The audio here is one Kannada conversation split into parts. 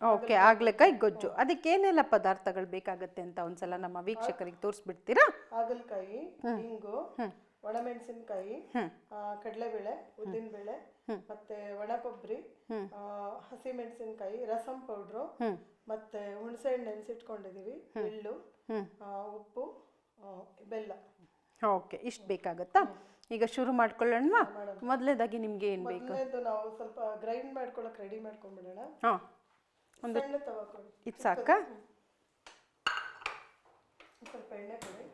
ಓಕೆ ಆಗ್ಲಕಾಯಿ ಗೊಜ್ಜು. ಅದಕ್ಕೆ ಏನೆಲ್ಲ ಪದಾರ್ಥಗಳು ಬೇಕಾಗುತ್ತೆ ಅಂತ ಒಂದ್ಸಲ ನಮ್ಮ ವೀಕ್ಷಕರಿಗೆ ತೋರಿಸ್ಬಿಡ್ತೀರಾ? ಹಾಗಲಕಾಯಿ ಹಿಂಗು ಒಣಮೆಣಸಿನಕಾಯಿ ಕಡಲೆಬೇಳೆ ಉದ್ದಿನಬೇಳೆ ಮತ್ತೆ ಒಣ ಕೊಬ್ಬರಿ ಹಸಿ ಮೆಣಸಿನಕಾಯಿ ರಸಂ ಪೌಡ್ರು ಮತ್ತೆ ಹುಣಸೆ ಹಣ್ಣು ನೆನೆಸಿಟ್ಕೊಂಡಿದೀವಿ ಎಳ್ಳು ಉಪ್ಪು ಬೆಲ್ಲ. ಓಕೆ ಇಷ್ಟು ಬೇಕಾಗುತ್ತಾ? ಈಗ ಶುರು ಮಾಡ್ಕೊಳ್ಳೋಣ ಮೊದಲೇದಾಗಿ ನಿಮ್ಗೆ ಏನು ಬೇಕು? ನಾವು ಸ್ವಲ್ಪ ಗ್ರೈಂಡ್ ಮಾಡ್ಕೊಳಕ್ ರೆಡಿ ಮಾಡ್ಕೊಂಡ್ಬಿಡೋಣ. ಹಾಂ. ಒಂದು ಇದು ಸಾಕ? ಸ್ವಲ್ಪ ಎಣ್ಣೆ ಕೊಡಿ.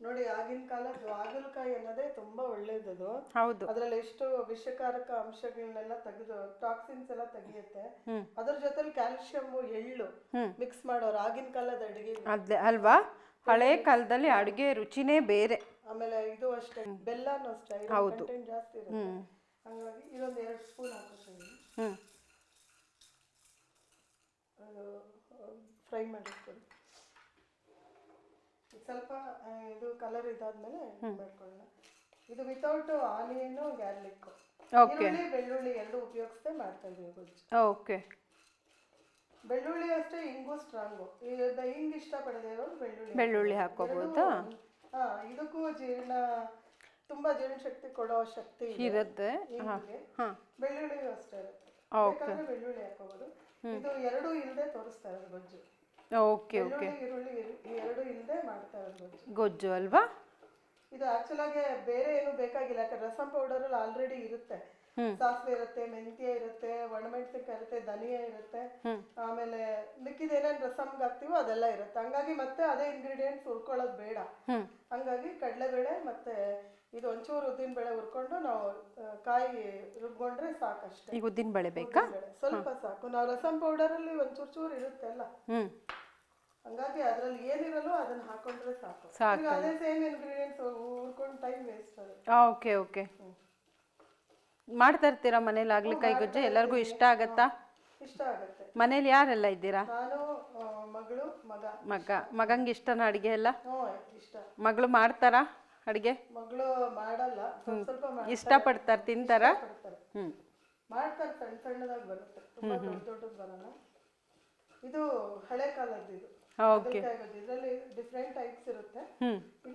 ನೋಡಿ ಆಗಿನ ಕಾಲದ್ದು ಹಾಗಲಕಾಯಿ ಅನ್ನೋದೇ ತುಂಬಾ ಒಳ್ಳೇದದು. ಹೌದು. ಅದ್ರಲ್ಲಿ ಎಷ್ಟು ವಿಷಕಾರಕ ಅಂಶಗಳನ್ನೆಲ್ಲ ತೆಗೆದು ಟಾಕ್ಸಿನ್ಸ್ ಎಲ್ಲ ತೆಗಿಯುತ್ತೆ. ಅದ್ರ ಜೊತೆಲಿ ಕ್ಯಾಲ್ಸಿಯಂ ಎಳ್ಳು ಮಿಕ್ಸ್ ಮಾಡೋರು. ಆಗಿನ ಕಾಲದ ಅಡಿಗೆ ಅದೇ ಅಲ್ವಾ? ಹಳೆ ಕಾಲದಲ್ಲಿ ಅಡುಗೆ ರುಚಿನೇ ಬೇರೆ. ಆಮೇಲೆ ಇದು ಅಷ್ಟೇ ಬೆಲ್ಲನೂ ಅಷ್ಟೇ. ಜಾಸ್ತಿ ಇರುತ್ತೆ. ಹಂಗಾಗಿ ಇದೊಂದು ಎರಡು ಸ್ಪೂನ್ ಹಾಕೋತೀನಿ ಫ್ರೈ ಮಾಡಿಟ್ಕೊಳ್ಳಿ ಸ್ವಲ್ಪ ಇದು ಕಲರ್ ಇದಾದ್ಮೇಲೆ ಮಾಡ್ಕೊಳ್ಳೋಣ. ಇದು ವಿತೌಟ್ ಆನಿಯನ್ ಗ್ಯಾರ್ಲಿಕ್. ಈರುಳ್ಳಿ ಬೆಳ್ಳುಳ್ಳಿ ಎರಡು ಉಪಯೋಗಿಸದೆ ಮಾಡ್ತಾ ಇದೀವಿ ಗೊಜ್ಜು. ಓಕೆ ಬೆಳ್ಳುಳ್ಳಿ ಅಷ್ಟೇ ಹಿಂಗು ಸ್ಟ್ರಾಂಗು ಹಿಂಗ್ ಇಷ್ಟಪಡದೆ ಇರೋರು ಬೆಳ್ಳುಳ್ಳಿ ಬೆಳ್ಳುಳ್ಳಿ ಹಾಕೋಬೋದಾ ಹಾ ಇದಕ್ಕೂ ಜೀರ್ಣ ತುಂಬಾ ಜೀರ್ಣಶಕ್ತಿ ಕೊಡೋ ಶಕ್ತಿ ಇರುತ್ತೆ. ಬೆಳ್ಳುಳ್ಳಿ ಅಷ್ಟೇ ಇರುತ್ತೆ. ಬೆಳ್ಳುಳ್ಳಿ ಹಾಕೋಬಹುದು ಇದು ಎರಡು ಇಲ್ಲದೆ ತೋರಿಸ್ತಾ ಇರೋದು ಗೊಜ್ಜು. Okay okay. ಈರುಳ್ಳಿ ಎರಡು ಇಲ್ಲದೆ ಮಾಡ್ತಾ ಇರೋದು ಗೊಜ್ಜು. ಗೊಜ್ಜು ಅಲ್ವಾ? ಇದು ಆಕ್ಚುಲ್ ಆಗಿ ಬೇರೆ ಏನು ಬೇಕಾಗಿಲ್ಲ ಯಾಕಂದ್ರೆ ರಸಂ ಪೌಡರ್ ಅಲ್ಲಿ ಆಲ್ರೆಡಿ ಇರುತ್ತೆ. ಸಾಸಿವೆ ಇರುತ್ತೆ ಮೆಂತ್ಯ ಇರುತ್ತೆ ಒಣಮೆಣಸಿನ್ಕಾಯಿ ಇರುತ್ತೆ ಧನಿಯಾ ಇರುತ್ತೆ. ಆಮೇಲೆ ಮಿಕ್ಕಿದ ಏನೇನ್ ರಸಮ್ಗೆ ಹಾಕ್ತಿವೋ ಅದೆಲ್ಲ ಇರುತ್ತೆ. ಹಂಗಾಗಿ ಮತ್ತೆ ಅದೇ ಇಂಗ್ರೀಡಿಯೆಂಟ್ಸ್ ಹುರ್ಕೊಳ್ಳೋದು ಬೇಡ. ಹಂಗಾಗಿ ಕಡಲೆಬೇಳೆ ಮತ್ತೆ ಇದು ಒಂಚೂರು ಉದ್ದಿನ ಬೇಳೆ ಹುರ್ಕೊಂಡು ನಾವು ಕಾಯಿ ರುಬ್ಕೊಂಡ್ರೆ ಸಾಕಷ್ಟೇ. ಈಗ ಉದ್ದಿನ ಬೇಳೆ ಬೇಕಾ? ಸ್ವಲ್ಪ ಸಾಕು. ನಾವು ರಸಂ ಪೌಡರ್ ಅಲ್ಲಿ ಒಂಚೂರು ಚೂರು ಇರುತ್ತೆ ಅಲ್ಲ? ಹಂಗಾಗಿ ಅದ್ರಲ್ಲಿ ಏನಿರಲ್ಲೋ ಅದನ್ನ ಹಾಕೊಂಡ್ರೆ ಸಾಕು. ಸಾಕು. ಅದೇ ಸೇಮ್ ಇಂಗ್ರೀಡಿಯೆಂಟ್ಸ್ ಹುರ್ಕೊಂಡು ಟೈಮ್ ವೇಸ್ಟ್ ಆಗುತ್ತೆ ಓಕೆ ಓಕೆ ಮಾಡ್ತಾ ಇರ್ತೀರಾ ಮನೇಲಿ ಕೈ ಗೊಜ್ಜು ಎಲ್ಲರಿಗೂ ಇಷ್ಟ ಆಗತ್ತಾ? ಇಷ್ಟ ಆಗುತ್ತೆ. ಮನೇಲಿ ಯಾರೆಲ್ಲ ಇದ್ದೀರಾ? ನಾನು ಆ, ಮಗಳು ಮಗ. ಮಗ. ಮಗಂಗೆ ಇಷ್ಟನ ಅಡುಗೆ ಎಲ್ಲ? ಹ್ಞೂ ಇಷ್ಟ. ಮಗಳು ಮಾಡ್ತಾರಾ ಅಡುಗೆ? ಮಗಳು ಮಾಡಲ್ಲ ಸ್ವಲ್ಪ ಸ್ವಲ್ಪ ಮಾಡ್ತಾರೆ. ಇಷ್ಟಪಡ್ತಾರೆ ತಿಂತಾರಾ? ಮಾಡ್ತಾರೆ ಹ್ಞೂ ಮಾಡ್ತಾರೆ ಸಣ್ಣ ಸಣ್ಣದಾಗಿ ಬರುತ್ತೆ. ತುಂಬಾ ದೊಡ್ಡ ದೊಡ್ಡದು ಬರಲ್ಲ. ಇದು ಹಳೆ ಕಾಲದ್ದು ಇದು. ಓಕೆ ಇದರಲ್ಲಿ ಡಿಫ್ರೆಂಟ್ ಟೈಪ್ಸ್ ಇರುತ್ತೆ.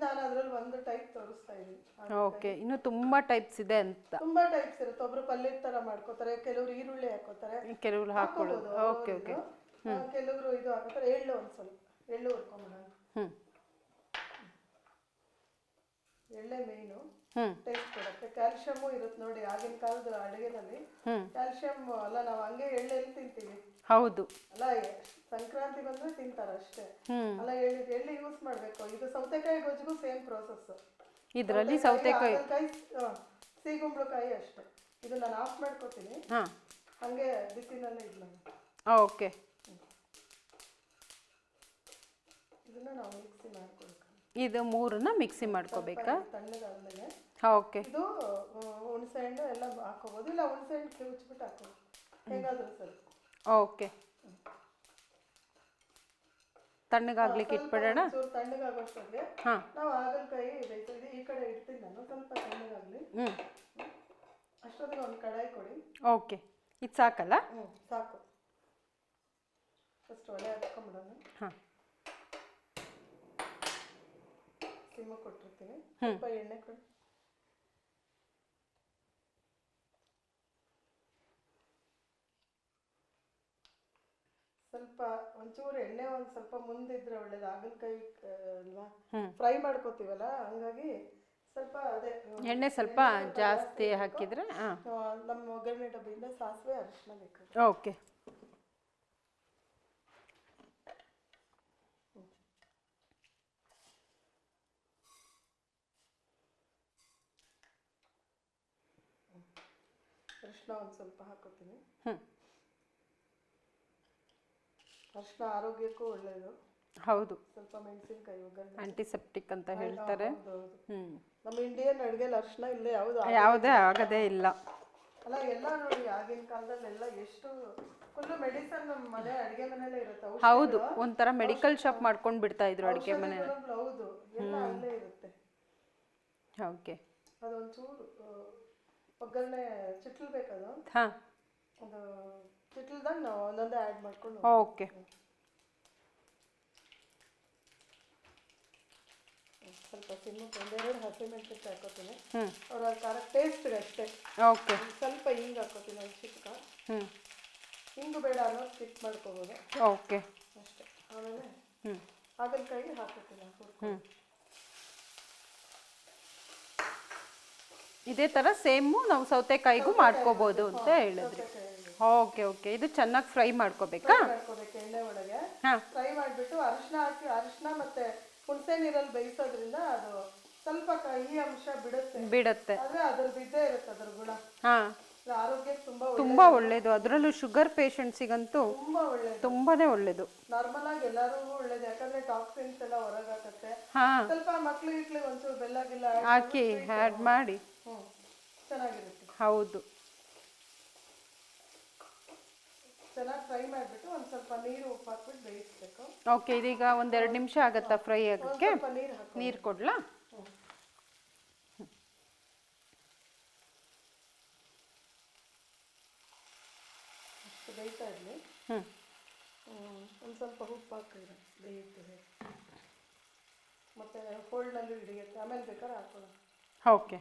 ನಾನು ಅದರಲ್ಲಿ ಒಂದು ಟೈಪ್ ತೋರಿಸ್ತಾ ಇದ್ದೀನಿ. ಓಕೆ ಇನ್ನು ತುಂಬಾ ಟೈಪ್ಸ್ ಇದೆ ಅಂತ. ತುಂಬಾ ಟೈಪ್ಸ್ ಇರುತ್ತೆ. ಒಬ್ರು ಪಲ್ಯದ ತರ ಮಾಡ್ಕೋತಾರೆ ಕೆಲವರು ಈರುಳ್ಳಿ ಹಾಕೋತಾರೆ. ಕೆಲವ್ರು ಹಾಕೊಳ್ಳೋದು ಓಕೆ ಓಕೆ ಕೆಲವರು ಇದು ಹಾಕೋತಾರೆ ಎಳ್ಳು ಒಂದ್ ಸ್ವಲ್ಪ. ಎಳ್ಳು ಹುರ್ಕೊಂಬಿಡೋಣ. ಹ್ಞೂ ಎಳ್ಳೆ ಮೇನು ಟೇಸ್ಟ್ ಕೊಡುತ್ತೆ ಕ್ಯಾಲ್ಸಿಯಂ ಇರುತ್ತೆ ನೋಡಿ ಆಗಿನ ಕಾಲದ ಅಡುಗೆನಲ್ಲಿ. ಕ್ಯಾಲ್ಸಿಯಂ ಅಲ್ಲ ನಾವು ಹಂಗೆ ಎಳ್ಳೆಲ್ಲಿ ತಿಂತೀವಿ. ಹೌದು. ಅಲ್ಲ ಸಂಕ್ರಾಂತಿ ಬಂದ್ರೆ ತಿಂತಾರ ಅಷ್ಟೇ. ಅಲ್ಲ ಎಳ್ಳು ಎಳ್ಳು ಯೂಸ್ ಮಾಡ್ಬೇಕು. ಇದು ಸೌತೆಕಾಯಿ ಗೊಜ್ಜಿಗೂ ಸೇಮ್ ಪ್ರೋಸೆಸ್ ಇದರಲ್ಲಿ ಸೌತೆಕಾಯಿ ಸಿಗುಂಬಳಕಾಯಿ ಅಷ್ಟೇ. ಇದು ನಾನು ಆಫ್ ಮಾಡ್ಕೊತೀನಿ. ಹಂಗೆ ಬಿಸಿನಲ್ಲೇ ಇಲ್ಲ ಓಕೆ. ಇದನ್ನ ನಾವು ಮಿಕ್ಸಿ ಮಾಡ್ಕೊಳ್ಬೇಕು ಇದು ಮೂರನ್ನ ಮಿಕ್ಸಿ ಮಾಡ್ಕೋಬೇಕಾ? ತಣ್ಣಗಾದ್ಮೇಲೆ. ಓಕೆ ಇದು ಹುಣಸೆ ಹಣ್ಣು ಎಲ್ಲ ಹಾಕೋಬೋದು ಇಲ್ಲ ಹುಣಸೆ ಹಣ್ಣು ಕಿವುಚ್ಬಿಟ್ಟು ಹಾಕೋದು. ಹೇಗಾದರೂ ಸರಿ. ಓಕೆ ತಣ್ಣಗಾಗ್ಲಿಕ್ಕೆ ಇಟ್ಬಿಡೋಣ? ಚೂರು ತಣ್ಣಗಾಗೋಷ್ಟೊತ್ತಿಗೆ ಹಾಂ. ನಾವು ಹಾಗಲಕಾಯಿ ಬೇಯಿಸಿದ್ವಿ ಈ ಕಡೆ ಇಡ್ತೀನಿ ನಾನು ಸ್ವಲ್ಪ ತಣ್ಣಗಾಗಲಿ. ಹ್ಞೂ ಅಷ್ಟೊತ್ತಿಗೆ ಒಂದು ಕಡಾಯಿ ಕೊಡಿ. ಓಕೆ ಇದು ಸಾಕಲ್ಲ? ಹ್ಞೂ ಸಾಕು. ಫಸ್ಟ್ ಒಲೆ ಹಾಕ್ಕೊಂಬಿಡೋಣ. ಹಾಂ. ಸಿಮ್ಮ ಕೊಟ್ಟಿರ್ತೀನಿ. ಸ್ವಲ್ಪ ಎಣ್ಣೆ ಕೊಡು. ಸ್ವಲ್ಪ ಒಂಚೂರು ಎಣ್ಣೆ ಒಂದ್ ಸ್ವಲ್ಪ ಮುಂದಿದ್ರೆ ಒಳ್ಳೇದು. ಹಾಗಲಕಾಯಿ ಅಲ್ವಾ? ಫ್ರೈ ಮಾಡ್ಕೋತೀವಲ್ಲ ಹಂಗಾಗಿ ಸ್ವಲ್ಪ ಅದೇ ಎಣ್ಣೆ ಸ್ವಲ್ಪ ಜಾಸ್ತಿ ಹಾಕಿದ್ರೆ ನಮ್ಮ ಒಗ್ಗರಣೆ ಡಬ್ಬಿಯಿಂದ ಸಾಸಿವೆ ಅರಿಶಿನ ಬೇಕು ಓಕೆ. ಅರಿಶಿನ ಒಂದು ಸ್ವಲ್ಪ ಹಾಕೋತೀನಿ. ಹ್ಞೂ ಅರಿಶಿನ ಆರೋಗ್ಯಕ್ಕೂ ಒಳ್ಳೆಯದು ಹೌದು. ಸ್ವಲ್ಪ ಮೆಣಸಿನಕಾಯಿ ಒಗ್ಗರಣೆ ಆಂಟಿಸೆಪ್ಟಿಕ್ ಅಂತ ಹೇಳ್ತಾರೆ. ಹ್ಞೂ ನಮ್ಮ ಇಂಡಿಯನ್ ಅಡುಗೆಲಿ ಅರಿಶಿನ ಇಲ್ಲ ಯಾವುದು ಯಾವುದೇ ಆಗದೇ ಇಲ್ಲ. ಅಲ್ಲ ಎಲ್ಲ ನೋಡಿ ಆಗಿನ ಕಾಲದಲ್ಲೆಲ್ಲ ಎಷ್ಟು ಫುಲ್ಲು ಮೆಡಿಸನ್ ನಮ್ಮ ಮನೆ ಅಡುಗೆ ಮನೆಯಲ್ಲೇ ಇರುತ್ತೆ ಹೌದು ಒಂಥರ ಮೆಡಿಕಲ್ ಶಾಪ್ ಮಾಡ್ಕೊಂಡು ಬಿಡ್ತಾ ಇದ್ರು ಅಡುಗೆ ಮನೆ ಹೌದು ಎಲ್ಲ ಅಲ್ಲೇ ಇರುತ್ತೆ. ಓಕೆ. ಅದೊಂಚೂರು ಒಗ್ಗರಣೆ ಚಿಟ್ಲ್ ಬೇಕದು? ಹಾಂ. ಅದು ಚಿಟ್ಲ್ದಾಗ ನಾವು ಒಂದೊಂದೇ ಆ್ಯಡ್ ಮಾಡ್ಕೊಂಡು ಓಕೆ. ಸ್ವಲ್ಪ ಸಿಮ್ಮು ಒಂದೆರಡು ಹಸಿಮೆಣಸಿನ್ಕಾಯಿ ಹಾಕೋತೀನಿ ಅವ್ರ ಖಾರ ಟೇಸ್ಟ್ಗೆ ಅಷ್ಟೇ. ಓಕೆ. ಸ್ವಲ್ಪ ಹಿಂಗೆ ಹಾಕೋತೀನಿ ಒಂದು ಚಿಕ್ಕ ಹ್ಞೂ ಹಿಂಗು ಬೇಡ ಅನ್ನೋ ಸ್ಕಿಪ್ ಮಾಡ್ಕೋಬೋದು. ಓಕೆ. ಅಷ್ಟೇ. ಆಮೇಲೆ ಹ್ಞೂ ಹಾಗಲಕಾಯಿ ಹಾಕೋತೀನಿ ಹ್ಞೂ ಇದೇ ಥರ ಸೇಮು ನಾವು ಸೌತೆಕಾಯಿಗೂ ಮಾಡ್ಕೋಬೋದು ಅಂತ ಹೇಳಿದ್ರಿ. Okay okay. ಇದು ಚೆನ್ನಾಗಿ ಫ್ರೈ ಮಾಡ್ಕೋಬೇಕಾ? ಮಾಡ್ಕೋಬೇಕು ಎಣ್ಣೆ ಒಳಗೆ. ಹಾಂ. ಫ್ರೈ ಮಾಡಿಬಿಟ್ಟು ಅರಿಶಿನ ಹಾಕಿ ಅರಿಶಿನ ಮತ್ತೆ ಹುಣಸೆ ನೀರಲ್ಲಿ ಬೇಯಿಸೋದ್ರಿಂದ ಅದು ಸ್ವಲ್ಪ ಕಹಿ ಅಂಶ ಬಿಡುತ್ತೆ. ಬಿಡತ್ತೆ. ಆದ್ರೆ ಅದ್ರದ್ದು ಇದ್ದೇ ಇರುತ್ತೆ ಅದ್ರ ಗುಣ. ಹಾಂ. ಆರೋಗ್ಯಕ್ಕೆ ತುಂಬಾ ತುಂಬಾ ಒಳ್ಳೇದು. ಅದರಲ್ಲೂ ಶುಗರ್ ಪೇಷಂಟ್ಸಿಗಂತೂ ತುಂಬಾ ಒಳ್ಳೇದು. ತುಂಬಾನೇ ಒಳ್ಳೇದು. ನಾರ್ಮಲ್ ಆಗಿ ಎಲ್ಲರಿಗೂ ಒಳ್ಳೇದು. ಯಾಕಂದ್ರೆ ಟಾಕ್ಸಿನ್ಸ್ ಎಲ್ಲ ಹೊರಗಾಕತ್ತೆ. ಸ್ವಲ್ಪ ಮಕ್ಳು ಇಟ್ಲಿ ಒಂಚೂರು ಬೆಲ್ಲ ಗಿಲ್ಲ ಹಾಕಿ ಆ್ಯಡ್ ಮಾಡಿ. ಚೆನ್ನಾಗಿರುತ್ತೆ. ಹೌದು. ಚೆನ್ನಾಗಿ ಫ್ರೈ ಮಾಡಿಬಿಟ್ಟು ಒಂದು ಸ್ವಲ್ಪ ನೀರು ಉಪ್ಪು ಹಾಕ್ಬಿಟ್ಟು ಬೇಯಿಸ್ಬೇಕು. ಓಕೆ ಇದೀಗ ಒಂದೆರಡು ನಿಮಿಷ ಆಗುತ್ತಾ ಫ್ರೈ ಆಗೋಕ್ಕೆ? ನೀರು ಕೊಡಲಾ? ಬೇಯ್ತಾ ಇರಲಿ. ಹ್ಞೂ ಒಂದು ಸ್ವಲ್ಪ ಉಪ್ಪು ಹಾಕಿದ್ರೆ ಬೇಯುತ್ತದೆ ಮತ್ತೆ ಹೋಳ್ನಲ್ಲಿ ಹಿಡಿಯುತ್ತೆ. ಆಮೇಲೆ ಬೇಕಾದ್ರೆ ಹಾಕೋಣ ಓಕೆ.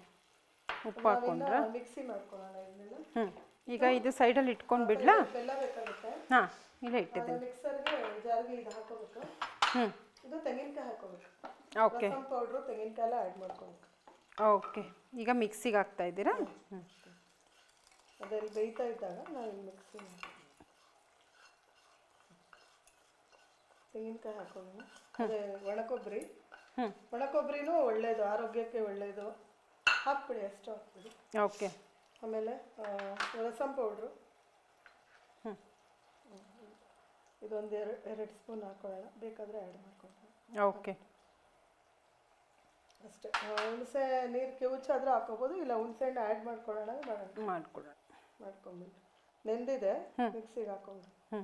ಉಪ್ಪು ಹಾಕೊಂಡ್ರ? ಮಿಕ್ಸಿ ಮಾಡ್ಕೊಳ್ಳೋಣ ಇದನ್ನೆಲ್ಲ ಹ್ಞೂ ಈಗ ಇದು ಸೈಡಲ್ಲಿ ಇಟ್ಕೊಂಡು ಬಿಡ್ಲಾ? ಬೆಲ್ಲ ಬೇಕಾಗುತ್ತೆ. ಹಾಂ ಇಲ್ಲೇ ಇಟ್ಟಿದ್ದೀನಿ. ಮಿಕ್ಸರ್ಗೆ ಜಾರಿಗೆ ಇದು ಹಾಕೋಬೇಕು. ಹ್ಞೂ ಇದು ತೆಂಗಿನಕಾಯಿ ಹಾಕೋಬೇಕು. ಓಕೆ. ರಸಂ ಪೌಡ್ರು ತೆಂಗಿನಕಾಯಿ ಎಲ್ಲ ಆ್ಯಡ್ ಮಾಡ್ಕೊಬೇಕು. ಓಕೆ. ಈಗ ಮಿಕ್ಸಿಗೆ ಹಾಕ್ತಾ ಇದ್ದೀರಾ? ಹ್ಞೂ ಅದರಲ್ಲಿ ಬೇಯ್ತಾ ಇದ್ದಾಗ ನಾವು ಮಿಕ್ಸಿ ತೆಂಗಿನಕಾಯಿ ಹಾಕೋಣ. ಅದೇ ಒಣಕೊಬ್ಬರಿ. ಹ್ಞೂ ಒಣಕೊಬ್ಬರಿನೂ ಒಳ್ಳೆಯದು ಆರೋಗ್ಯಕ್ಕೆ ಒಳ್ಳೆಯದು ಹಾಕ್ಬಿಡಿ ಅಷ್ಟು ಹಾಕ್ಬಿಡಿ ಓಕೆ ಆಮೇಲೆ ರಸಂ ಪೌಡ್ರು. ಹ್ಞೂ ಇದೊಂದು ಎರಡು ಎರಡು ಸ್ಪೂನ್ ಹಾಕೊಳ್ಳೋಣ. ಬೇಕಾದರೆ ಆ್ಯಡ್ ಮಾಡ್ಕೊಳ್ಳೋಣ ಓಕೆ ಅಷ್ಟೇ. ಹುಣಸೆ ನೀರು ಕಿವುಚಾದ್ರೂ ಹಾಕೋಬೋದು ಇಲ್ಲ ಹುಣಸೆ ಹಣ್ಣು ಆ್ಯಡ್ ಮಾಡ್ಕೊಳ್ಳೋಣ ಮಾಡೋಣ ಮಾಡ್ಕೊಳ್ಳೋಣ. ಮಾಡ್ಕೊಂಬಿಡಿ. ನೆಂದಿದೆ ಮಿಕ್ಸಿಗೆ ಹಾಕೊಂಡು ಹ್ಞೂ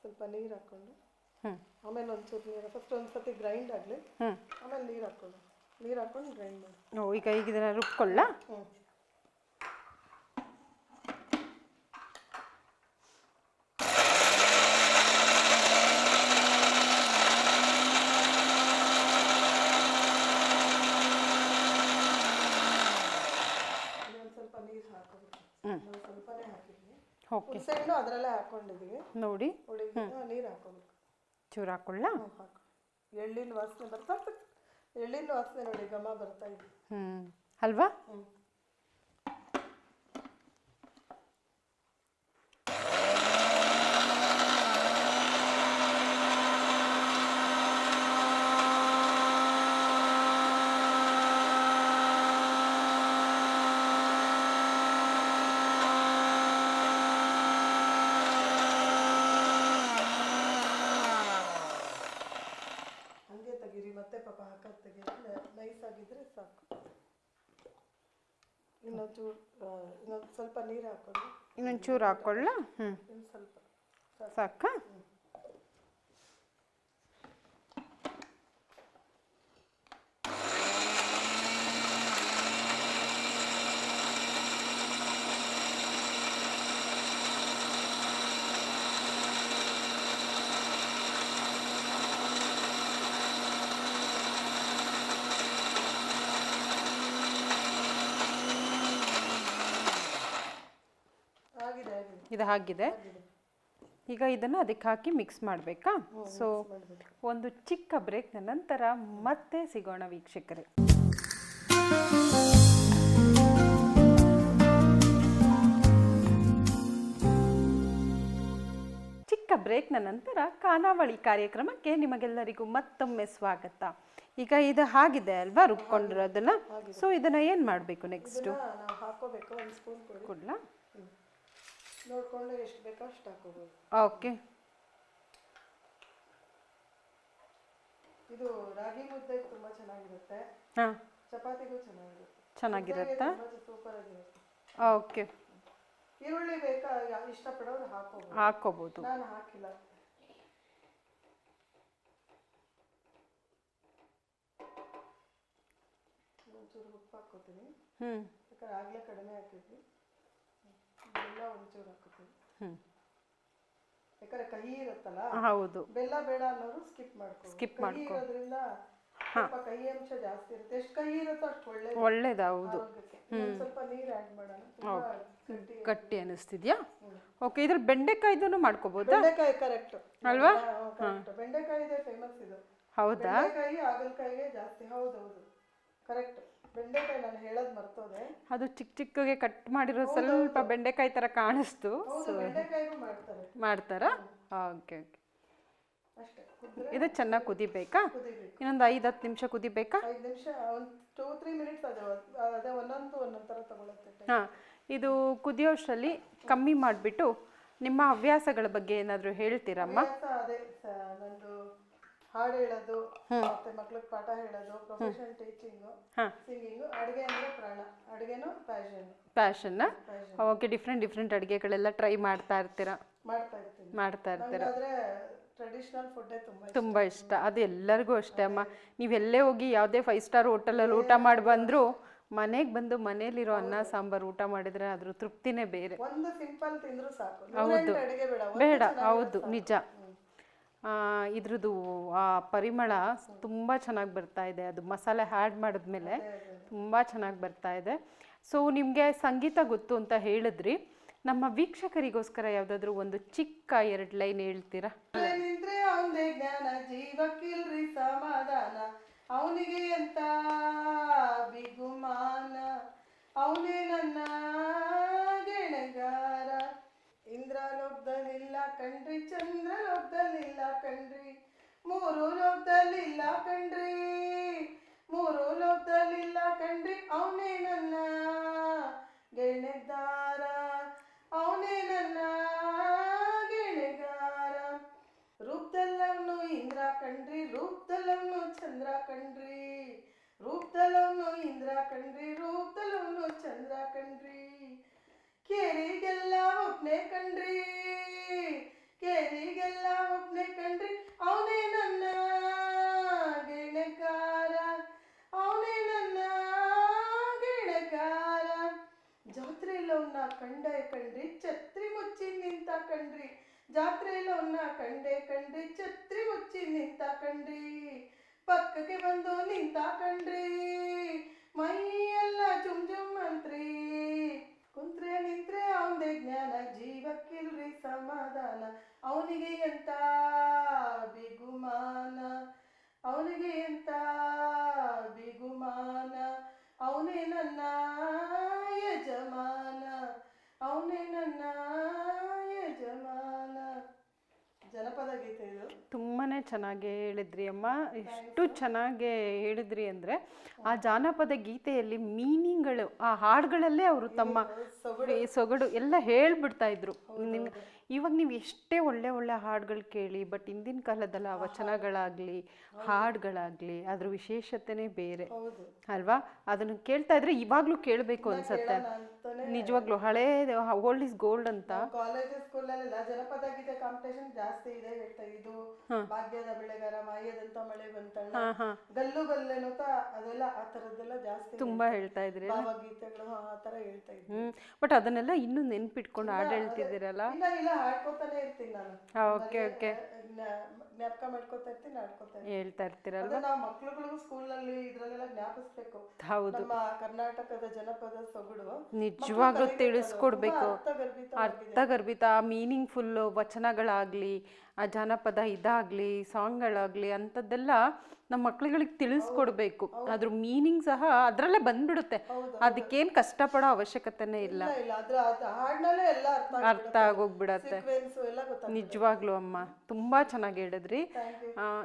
ಸ್ವಲ್ಪ ನೀರು ಹಾಕ್ಕೊಂಡು. ಹ್ಞೂ ಆಮೇಲೆ ಒಂಚೂರು ನೀರು ಫಸ್ಟ್ ಒಂದು ಸತಿ ಗ್ರೈಂಡ್ ಆಗಲಿ ಆಮೇಲೆ ನೀರು ಹಾಕ್ಕೊಂಡು ನೀರು ಹಾಕೊಂಡು ಗ್ರೈಂಡ್ ಮಾಡಿ. ಓ ಈಗ ಈಗ ಇದನ್ನು ರುಬ್ಕೊಳ್ಳ ಹ್ಞೂ ಓಕೆ ಹಣ್ಣು ಅದರಲ್ಲೇ ಹಾಕೊಂಡಿದ್ದೀವಿ ನೋಡಿ. ನೀರು ಹಾಕೋಬೇಕು. ಚೂರು ಹಾಕೊಳ್ಳ? ಎಳ್ಳಿನ ವಾಸನೆ ಬರ್ತಾ ಎಳ್ಳಿನ ವಾಸನೆ ನೋಡಿ ಘಮ ಬರ್ತಾ ಇದೆ. ಹ್ಞೂ ಅಲ್ವಾ ಹ್ಞೂ ಹಂಗೆ ತೆಗೀರಿ ಮತ್ತೆ ಪಾಪ ಹಾಕೋದು ತೆಗೀರಿ ನೈಸ್ ಆಗಿದ್ರೆ ಸಾಕು ಇನ್ನೊಂದು ಇನ್ನೊಂದು ಸ್ವಲ್ಪ ನೀರು ಹಾಕೊಂಡು ಇನ್ನೊಂದು ಚೂರು ಹಾಕೊಳ್ಳಾ ಹ್ಞೂ ಸ್ವಲ್ಪ. ಸಾಕು ಸಾಕಾ ಆಗಿದೆ ಆಗಿದೆ ಇದು ಹಾಗಿದೆ. ಈಗ ಇದನ್ನು ಅದಕ್ಕೆ ಹಾಕಿ ಮಿಕ್ಸ್ ಮಾಡಬೇಕಾ? ಸೊ ಒಂದು ಚಿಕ್ಕ ಬ್ರೇಕ್ನ ನಂತರ ಮತ್ತೆ ಸಿಗೋಣ ವೀಕ್ಷಕರೇ. ಚಿಕ್ಕ ಬ್ರೇಕ್ನ ನಂತರ ಖಾನಾವಳಿ ಕಾರ್ಯಕ್ರಮಕ್ಕೆ ನಿಮಗೆಲ್ಲರಿಗೂ ಮತ್ತೊಮ್ಮೆ ಸ್ವಾಗತ. ಈಗ ಇದು ಆಗಿದೆ ಅಲ್ವಾ ರುಬ್ಕೊಂಡಿರೋದನ್ನ? ಸೊ ಇದನ್ನ ಏನು ಮಾಡಬೇಕು ನೆಕ್ಸ್ಟು ಕೊಡ್ಲಾ? ನೋಡ್ಕೊಂಡು ಎಷ್ಟು ಬೇಕೋ ಅಷ್ಟು ಹಾಕೋಬೋದು. ಓಕೆ. ಇದು ರಾಗಿ ಮುದ್ದೆ ತುಂಬಾ ಚೆನ್ನಾಗಿರುತ್ತೆ. ಹಾಂ. ಚಪಾತಿಗೂ ಚೆನ್ನಾಗಿರುತ್ತೆ. ಚೆನ್ನಾಗಿರುತ್ತಾ? ಸೂಪರ್ ಆಗಿರುತ್ತೆ. ಓಕೆ. ಈರುಳ್ಳಿ ಬೇಕಾ? ಇಷ್ಟಪಡೋರು ಹಾಕೋಬೋದು. ಹಾಕೋಬೋದು. ನಾನು ಹಾಕಿಲ್ಲ. ಒಂಚೂರು ಉಪ್ಪು ಹಾಕೋತೀನಿ ಹ್ಞೂ ಯಾಕಂದ್ರೆ ಆಗಲೇ ಕಡಿಮೆ ಹಾಕಿದ್ವಿ. ಬೆಲ್ಲ ಒಂಚೂರು ಹಾಕ್ತೀವಿ ಯಾಕಂದ್ರೆ ಕಹಿ ಇರುತ್ತಲ್ಲ ಹೌದು. ಬೆಲ್ಲ ಬೇಡ ಅನ್ನೋರು ಸ್ಕಿಪ್ ಮಾಡ್ಕೊ ಸ್ಕಿಪ್ ಇರೋದ್ರಿಂದ ಸ್ವಲ್ಪ ಕಹಿ ಅಂಶ ಜಾಸ್ತಿ ಇರುತ್ತೆ. ಎಷ್ಟು ಕಹಿ ಇರುತ್ತೋ ಅಷ್ಟು ಒಳ್ಳೇದು. ಒಳ್ಳೇದು ಹೌದು. ಸ್ವಲ್ಪ ನೀರು ಆಡ್ ಮಾಡೋಣ. ತುಂಬಾ ಗಟ್ಟಿ ಗಟ್ಟಿ ಅನಿಸ್ತಿದ್ಯಾ ಓಕೆ ಇದ್ರ ಬೆಂಡೆಕಾಯ್ದು ಮಾಡ್ಕೋಬೋದಾ? ಬೆಂಡೆಕಾಯಿ ಕರೆಕ್ಟ್ ಅಲ್ವಾ? ಕರೆಕ್ಟ್ ಬೆಂಡೆಕಾಯಿದೆ ಫೇಮಸ್ ಇದು ಹೌದಾ? ಬೆಂಡೆಕಾಯಿ ಹಾಗಲಕಾಯಿಗೆ ಜಾಸ್ತಿ. ಹೌದು ಹೌದು. ಕರೆಕ್ಟ್ ಬೆಂಡೆಕಾಯಿ ನಾನು ಹೇಳೋದ್ ಮರ್ತೋದೆ. ಅದು ಚಿಕ್ಕ ಚಿಕ್ಕಗೆ ಕಟ್ ಮಾಡಿರೋ ಸ್ವಲ್ಪ ಬೆಂಡೆಕಾಯಿ ಥರ ಕಾಣಿಸ್ತು. ಮಾಡ್ತಾರ. ಓಕೆ ಓಕೆ ಇದು ಚೆನ್ನಾಗಿ ಕುದಿಬೇಕಾ? ಇನ್ನೊಂದು ಐದು ಹತ್ತು ನಿಮಿಷ ಕುದಿಬೇಕಾ ಹಾ ಇದು ಕುದಿಯೋಷ್ಟರಲ್ಲಿ ಕಮ್ಮಿ ಮಾಡಿಬಿಟ್ಟು ನಿಮ್ಮ ಹವ್ಯಾಸಗಳ ಬಗ್ಗೆ ಏನಾದರೂ ಹೇಳ್ತೀರಮ್ಮ? ನಂದು ಹಾಡು ಹೇಳೋದು ಮತ್ತೆ ಮಕ್ಳಿಗೆ ಪಾಠ ಹೇಳೋದು ಪ್ರೊಫೆಷನಲ್ ಟೀಚಿಂಗು ಹಾಂ. ಸಿಂಗಿಂಗು ಅಡುಗೆ ಅಂದ್ರೆ ಪ್ರಾಣ ಅಡುಗೆನೂ ಪ್ಯಾಷನ್ ಪ್ಯಾಷನ್ನ ಪ್ಯಾಷನ್ ಓಕೆ ಡಿಫ್ರೆಂಟ್ ಡಿಫ್ರೆಂಟ್ ಅಡುಗೆಗಳೆಲ್ಲ ಟ್ರೈ ಮಾಡ್ತಾ ಇರ್ತೀರಾ? ಮಾಡ್ತಾ ಇರ್ತೀನಿ. ಮಾಡ್ತಾ ಇರ್ತೀರಾ? ಟ್ರೆಡಿಷನಲ್ ಫುಡ್ಡೇ ತುಂಬಾ ಇಷ್ಟ. ತುಂಬ ಇಷ್ಟ. ಅದು ಎಲ್ಲರಿಗೂ ಅಷ್ಟೇ ಅಮ್ಮ. ನೀವೆಲ್ಲೇ ಹೋಗಿ ಯಾವುದೇ ಫೈವ್ ಸ್ಟಾರ್ ಹೋಟೆಲಲ್ಲಿ ಊಟ ಮಾಡಿ ಬಂದರೂ ಮನೆಗೆ ಬಂದು ಮನೇಲಿರೋ ಅನ್ನ ಸಾಂಬಾರು ಊಟ ಮಾಡಿದ್ರೆ ಅದ್ರ ತೃಪ್ತಿನೇ ಬೇರೆ. ಒಂದು ಸಿಂಪಲ್ ತಿಂದರೂ ಸಾಕು. ಹೌದು. ಅಡುಗೆ ಬೇಡ. ಬೇಡ. ಹೌದು. ನಿಜ. ಇದ್ರದ್ದು ಆ ಪರಿಮಳ ತುಂಬ ಚೆನ್ನಾಗಿ ಬರ್ತಾ ಇದೆ. ಅದು ಮಸಾಲೆ ಆ್ಯಡ್ ಮಾಡಿದ್ಮೇಲೆ ತುಂಬ ಚೆನ್ನಾಗಿ ಬರ್ತಾ ಇದೆ. ಸೊ ನಿಮಗೆ ಸಂಗೀತ ಗೊತ್ತು ಅಂತ ಹೇಳಿದ್ರಿ. ನಮ್ಮ ವೀಕ್ಷಕರಿಗೋಸ್ಕರ ಯಾವುದಾದ್ರೂ ಒಂದು ಚಿಕ್ಕ ಎರಡು ಲೈನ್ ಹೇಳ್ತೀರಾ? ಜ್ಞಾನ ಜೀವಕ್ಕಿಲ್ರಿ ಸಮಾಧಾನ. ಅವನಿಗೆ ಅಂತ ಅವನೇ ನನ್ನ ಗೆಣಗಾರ ಇಂದ್ರ ಲೋಕದಲ್ಲಿಲ್ಲ ಕಣ್ರಿ ಚಂದ್ರ ಲೋಕದಲ್ಲಿಲ್ಲ ಕಣ್ರಿ ಮೂರು ಲೋಕದಲ್ಲಿಲ್ಲ ಕಣ್ರಿ. ಮೂರು ಲೋಕದಲ್ಲಿಲ್ಲ ಕಣ್ರಿ, ಅವನೇ ನನ್ನ ಗೆಳೆದಾರ ಅವನೇ ನನ್ನ ಗೆಣೆಗಾರ. ರೂಪದಲ್ಲವನು ಇಂದ್ರ ಕಣ್ರಿ, ರೂಪದಲ್ಲವನು ಚಂದ್ರ ಕಣ್ರಿ. ರೂಪದಲ್ಲವನು ಇಂದ್ರ ಕಣ್ರಿ, ರೂಪದಲ್ಲವನು ಚಂದ್ರ ಕಣ್ರಿ. ಕೇರಿಗೆಲ್ಲ ಒಬ್ನೇ ಕಣ್ರಿ. ಕೇರಿಗೆಲ್ಲ ಒಬ್ನೇ ಕಣ್ರಿ ಅವನೇ ನನ್ನ ಗೆಣೆಗಾರ ಅವನೇ ನನ್ನ ಗೆಣೆಗಾರ ಜಾತ್ರೆಲವನ್ನ ಕಂಡೆ ಕಂಡ್ರಿ ಛತ್ರಿ ಮುಚ್ಚಿ ನಿಂತ ಕಂಡ್ರಿ ಜಾತ್ರೆಲವನ್ನ ಕಂಡೆ ಕಂಡ್ರಿ ಛತ್ರಿ ಮುಚ್ಚಿ ನಿಂತ ಕಂಡ್ರಿ ಪಕ್ಕಕ್ಕೆ ಬಂದು ನಿಂತ ಕಂಡ್ರಿ ಮೈಯೆಲ್ಲ ಜುಮ್ ಜುಮ್ ಅಂತ್ರಿ ಕುಂತ್ರೆ ನಿಂತ್ರೆ ಅವಂದೇ ಜ್ಞಾನ ಜೀವಕ್ಕಿಲ್ರಿ ಸಮಾಧಾನ ಜನಪದ ಗೀತೆ ಇದು ತುಂಬಾ ಚೆನ್ನಾಗಿ ಹೇಳಿದ್ರಿ ಅಮ್ಮ. ಎಷ್ಟು ಚೆನ್ನಾಗಿ ಹೇಳಿದ್ರಿ ಅಂದರೆ ಆ ಜಾನಪದ ಗೀತೆಯಲ್ಲಿ ಮೀನಿಂಗ್ಗಳು ಆ ಹಾಡುಗಳಲ್ಲೇ ಅವರು ತಮ್ಮ ಸೊಗಡು. ಎಲ್ಲ ಹೇಳ್ಬಿಡ್ತಾ ಇದ್ರು. ಇವಾಗ ನೀವು ಎಷ್ಟೇ ಒಳ್ಳೆ ಒಳ್ಳೆ ಹಾಡುಗಳು ಕೇಳಿ ಬಟ್ ಹಿಂದಿನ ಕಾಲದಲ್ಲ ಆ ವಚನಗಳಾಗಲಿ ಹಾಡುಗಳಾಗಲಿ ಅದ್ರ ವಿಶೇಷತೆನೇ ಬೇರೆ. ಅಲ್ವಾ? ಅದನ್ನು ಕೇಳ್ತಾ ಇದ್ರೆ ಇವಾಗಲೂ ಕೇಳಬೇಕು ಅನ್ಸತ್ತೆ. ನಿಜವಾಗ್ಲೂ ಹಳೇ ಓಲ್ಡ್ ಇಸ್ ಗೋಲ್ಡ್ ಅಂತ. ಜನಪದ ಗೀತೆ ಕಾಂಪಿಟೇಷನ್ ಜಾಸ್ತಿ ಇದೆ ಇದು ಭಾಗ್ಯದ ಬೆಳೆಗಾರ ಮಾಯದಂತ ಮಳೆ ಬಂತಣ್ಣ. ಹಾ ಗಲ್ಲು ಗಲ್ಲೆನು ತ ಅದೆಲ್ಲ ಆ ತರದ್ದೆಲ್ಲ ಜಾಸ್ತಿ ತುಂಬಾ ಹೇಳ್ತಾ ಇದ್ರಿ ಭಾವಗೀತೆಗಳು ಹಾ, ಆ ತರ ಹೇಳ್ತಾ ಇದ್ದೆ. ಹ್ಮ್. ಬಟ್ ಅದನ್ನೆಲ್ಲ ಇನ್ನೂ ನೆನ್ಪಿಟ್ಕೊಂಡು ಹಾಡು ಹೇಳ್ತಿದ್ದೀರಲ್ಲ ಇಲ್ಲ ಇಲ್ಲ ಹಾಡ್ಕೋತಾನೆ ಇರ್ತೀನಿ ನಾನು. Okay okay. ಜ್ಞಾಪಕ ಮಾಡ್ಕೋತಾ ಇರ್ತೀನಿ ಇರ್ತೀನಿ. ಹೇಳ್ತಾ ಇರ್ತೀರಲ್ಲ ನಾವು ಮಕ್ಳುಗಳಿಗೂ ಸ್ಕೂಲಲ್ಲಿ ಇದ್ರಲ್ಲೆಲ್ಲ ಜ್ಞಾಪಿಸ್ಬೇಕು. ಹೌದು. ನಮ್ಮ ಕರ್ನಾಟಕದ ಜನಪದ ಸೊಗಡು. ನಿಜವಾಗ್ಲೂ ತಿಳಿಸ್ಕೊಡ್ಬೇಕು. ಅರ್ಥಗರ್ಭಿತ ಮೀನಿಂಗ್ ಫುಲ್ಲು ವಚನಗಳಾಗ್ಲಿ ಆ ಜಾನಪದ ಇದಾಗ್ಲಿ ಸಾಂಗ್ಗಳಾಗಲಿ ಅಂಥದ್ದೆಲ್ಲ ನಮ್ಮ ಮಕ್ಳುಗಳಿಗೆ ತಿಳಿಸ್ಕೊಡ್ಬೇಕು. ಅದ್ರ ಮೀನಿಂಗ್ ಸಹ ಅದರಲ್ಲೇ ಬಂದ್ಬಿಡುತ್ತೆ. ಅದಕ್ಕೇನು ಕಷ್ಟಪಡೋ ಅವಶ್ಯಕತೆನೇ ಇಲ್ಲ. ಅರ್ಥ ಆಗೋಗ್ಬಿಡತ್ತೆ. ನಿಜವಾಗ್ಲೂ ಅಮ್ಮ ತುಂಬಾ ಚೆನ್ನಾಗಿ ಹೇಳಿದ್ರಿ.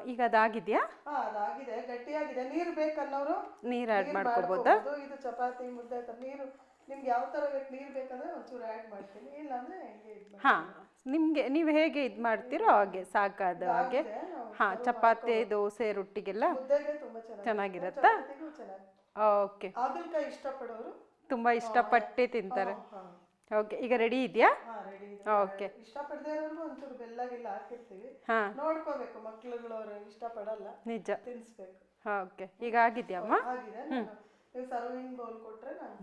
ಈಗ ಅದಾಗಿದ್ಯಾ? ನೀರು ಬೇಕನ್ನೋರು? ನೀರು ಆ್ಯಡ್ ಮಾಡ್ಕೋಬೋದಾ. ಇದು ಚಪಾತಿ ಮುದ್ದೆ ನೀರು. ನಿಮ್ಗೆ ಯಾವ ತರ ಬೇಕು ನೀರು ಬೇಕಂದ್ರೆ ಒಂಚೂರು ಆ್ಯಡ್ ಮಾಡ್ತೀನಿ. ಇಲ್ಲ ಅಂದ್ರೆ ಹಿಂಗೆ ಹಾ ನಿಮ್ಗೆ ನೀವು ಹೇಗೆ ಇದು ಮಾಡ್ತೀರೋ ಹಾಗೆ ಸಾಕಾದ ಹಾಗೆ. ಹಾ ಚಪಾತಿ ದೋಸೆ ರೊಟ್ಟಿಗೆಲ್ಲ ಚೆನ್ನಾಗಿರತ್ತಾ. ಓಕೆ. ತುಂಬ ಇಷ್ಟಪಟ್ಟೆ ತಿಂತಾರೆ. ಓಕೆ ಈಗ ರೆಡಿ ಇದೆಯಾ? ಓಕೆ. ಹಾಂ. ನಿಜ. ಓಕೆ ಈಗ ಆಗಿದ್ಯಮ್ಮ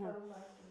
ಆಗಿದೆ.